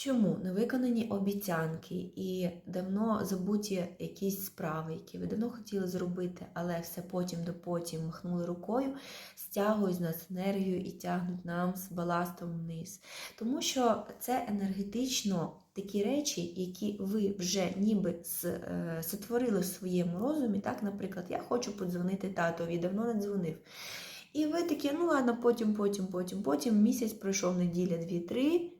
Чому невиконані обіцянки і давно забуті якісь справи, які ви давно хотіли зробити, але все потім до потім махнули рукою, стягують з нас енергію і тягнуть нам з баластом вниз. Тому що це енергетично такі речі, які ви вже ніби е, сотворили в своєму розумі. Так, наприклад, я хочу подзвонити татові, давно не дзвонив. І ви такі, ну ладно, потім, потім, потім, потім місяць пройшов неділя, дві-три,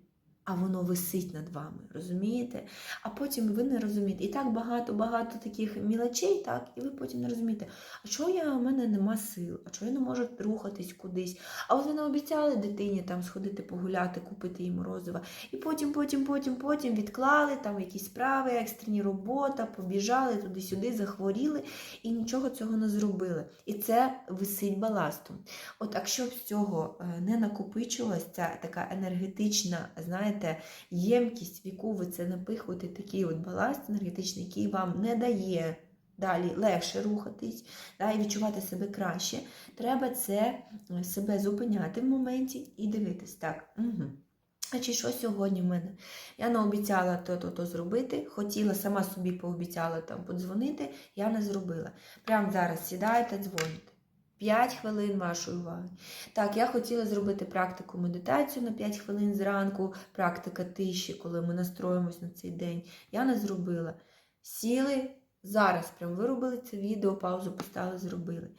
а воно висить над вами, розумієте? А потім ви не розумієте. І так багато-багато таких мілочей, так, і ви потім не розумієте, а чого я, у мене нема сил, а чого я не можу рухатись кудись? А от ви не обіцяли дитині там сходити погуляти, купити їй морозива. І потім, потім, потім, потім відклали там якісь справи, екстрені робота, побіжали туди-сюди, захворіли і нічого цього не зробили. І це висить баластом. От якщо з цього е, не накопичилась ця така енергетична, знаєте, ємкість, в яку ви це напихуєте, такий от баласт енергетичний, який вам не дає далі легше рухатись да, і відчувати себе краще, треба це е, себе зупиняти в моменті і дивитись так. Угу. Значить, що сьогодні в мене? Я наобіцяла то-то-то зробити, хотіла сама собі пообіцяла там подзвонити, я не зробила. Прямо зараз сідаєте, дзвоните. 5 хвилин вашої уваги. Так, я хотіла зробити практику медитацію на 5 хвилин зранку, практика тиші, коли ми настроїмось на цей день. Я не зробила. Сіли зараз, прям виробили це відео, паузу поставили, зробили.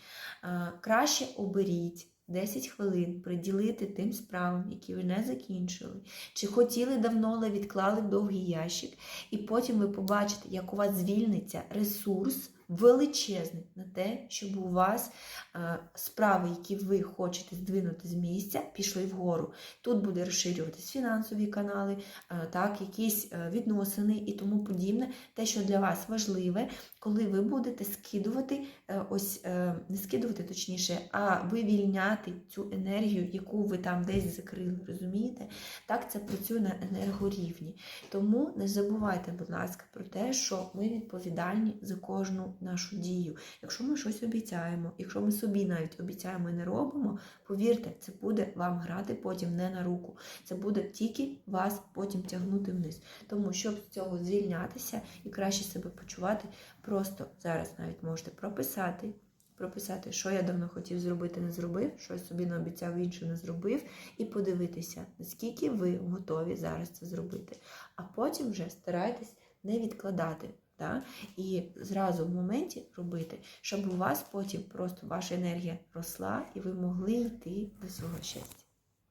А, краще оберіть 10 хвилин приділити тим справам, які ви не закінчили, чи хотіли давно, але відклали довгий ящик, і потім ви побачите, як у вас звільниться ресурс величезний на те, щоб у вас е, справи, які ви хочете здвинути з місця, пішли вгору. Тут буде розширюватись фінансові канали, е, так, якісь е, відносини і тому подібне, те, що для вас важливе, коли ви будете скидувати, ось не скидувати точніше, а вивільняти цю енергію, яку ви там десь закрили. Розумієте? Так це працює на енергорівні. Тому не забувайте, будь ласка, про те, що ми відповідальні за кожну нашу дію. Якщо ми щось обіцяємо, якщо ми собі навіть обіцяємо і не робимо, повірте, це буде вам грати потім не на руку. Це буде тільки вас потім тягнути вниз. Тому щоб з цього звільнятися і краще себе почувати, просто зараз навіть можете прописати. Прописати, що я давно хотів зробити, не зробив, що я собі наобіцяв інше не зробив, і подивитися, наскільки ви готові зараз це зробити. А потім вже старайтесь не відкладати. Да? І зразу в моменті робити, щоб у вас потім просто ваша енергія росла і ви могли йти до свого щастя.